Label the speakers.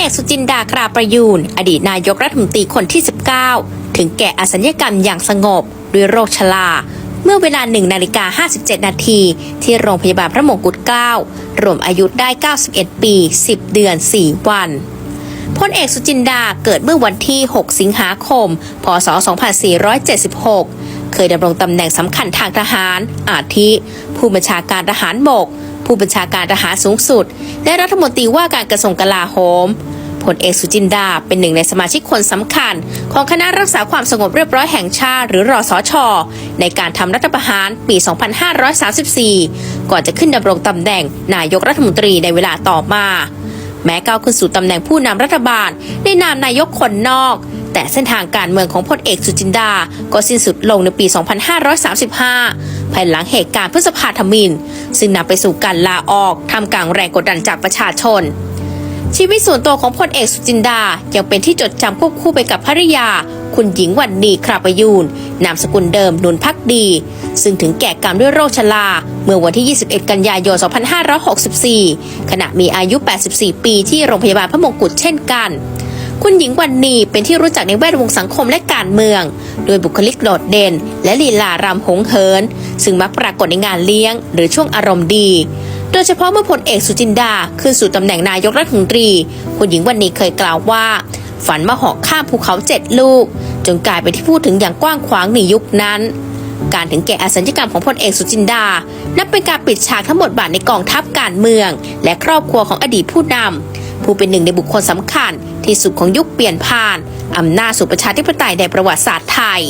Speaker 1: เอกสุจินดากราประยูน อดีตนายกรัฐมนตรีคนที่ 19 ถึงแก่อสัญญกรรมอย่างสงบ ด้วยโรคชราเมื่อเวลา1นาฬิกา57 นาทีที่โรงพยาบาลพระมงกุฎเกล้ารวมอายุได้ 91 ปี 10 เดือน 4 วันพลเอกสุจินดาเกิดเมื่อวันที่ 6 สิงหาคม พศ 2476 เคยดำรงตำแหน่งสำคัญทางทหาร อาทิ ผู้บัญชาการทหารบก ผู้บัญชาการทหารสูงสุด และรัฐมนตรีว่าการกระทรวงกลาโหม พลเอกสุจินดา เป็นหนึ่งในสมาชิกคนสำคัญ ของคณะรักษาความสงบเรียบร้อยแห่งชาติ หรือรอสอชอในการทำรัฐประหารปี 2534 ก่อนจะขึ้นดำรงตำแหน่งนายกรัฐมนตรีในเวลาต่อมา แม้ก้าวขึ้นสู่ตำแหน่งผู้นำรัฐบาล ในนามนายกคนนอก แต่เส้นทางการเมืองของพลเอกสุจินดา ก็สิ้นสุดลงในปี 2535 ภายหลังเหตุการณ์พฤษภาธมิน ซึ่งนำไปสู่การลาออกทำกลางแรงกดดันจากประชาชน ชีวิตส่วนตัวของพลเอกสุจินดา ยังเป็นที่จดจำควบคู่ไปกับภริยา คุณหญิงวันดีคราประยูน นามสกุลเดิมนุนพักดี ซึ่งถึงแก่กรรมด้วยโรคชรา เมื่อวันที่ 21 กันยายน 2564 ขณะมีอายุ 84 ปีที่โรงพยาบาลพระมงกุฎเช่นกันคุณหญิงวันนีเป็นที่รู้จักในแวดวงสังคมและการเมือง โดยบุคลิกโดดเด่น และลีลารำหงเหิน ซึ่งมักปรากฏในงานเลี้ยง หรือช่วงอารมณ์ดี โดยเฉพาะเมื่อพลเอกสุจินดาขึ้นสู่ตำแหน่งนายกรัฐมนตรี คุณหญิงวันนี้เคยกล่าวว่า ฝันมาหาะข้ามภูเขาเจ็ดลูก จนกลายเป็นที่พูดถึงอย่างกว้างขวางในยุคนั้น การถึงแก่อสัญญกรรมของพลเอกสุจินดา นับเป็นการปิดฉากทั้งหมดบาทในกองทัพการเมือง และครอบครัวของอดีตผู้นำผู้เป็นหนึ่งในบุคคลสำคัญ ที่สุดของยุคเปลี่ยนผ่านอำนาจสู่ประชาธิปไตยในประวัติศาสตร์ไทย